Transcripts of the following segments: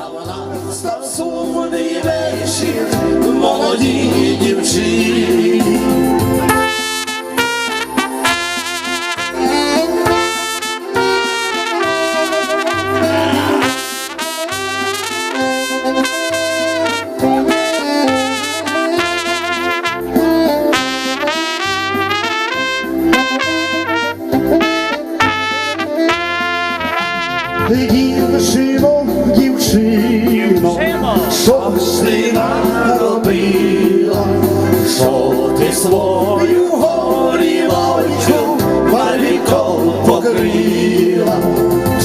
Та вона став вечір молодій дівчині. Дівчино, дівчино, що ж ти наробила, що ти свою горілочку валіком покрила,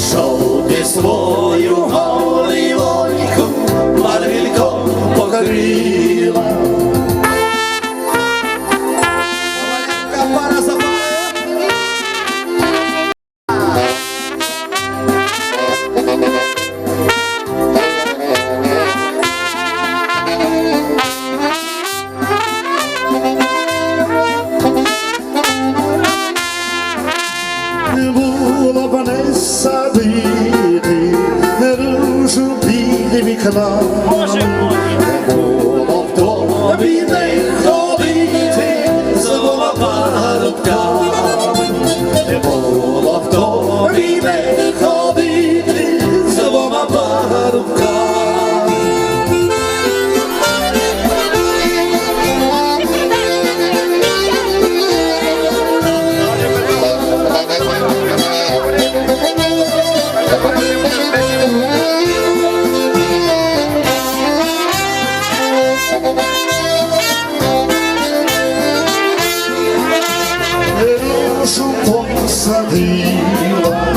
що ти свою горілочку валіком покрила. Було б не садити ружу під вікна. Не було б тобі не ходити з двома парубками. Не було б тобі не ходити з двома Шуком садила,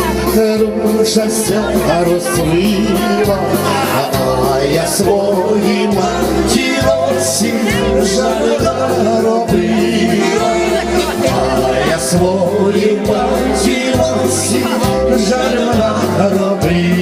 а я своїм тілосі жада робила, а я своїм тілосі жада робила.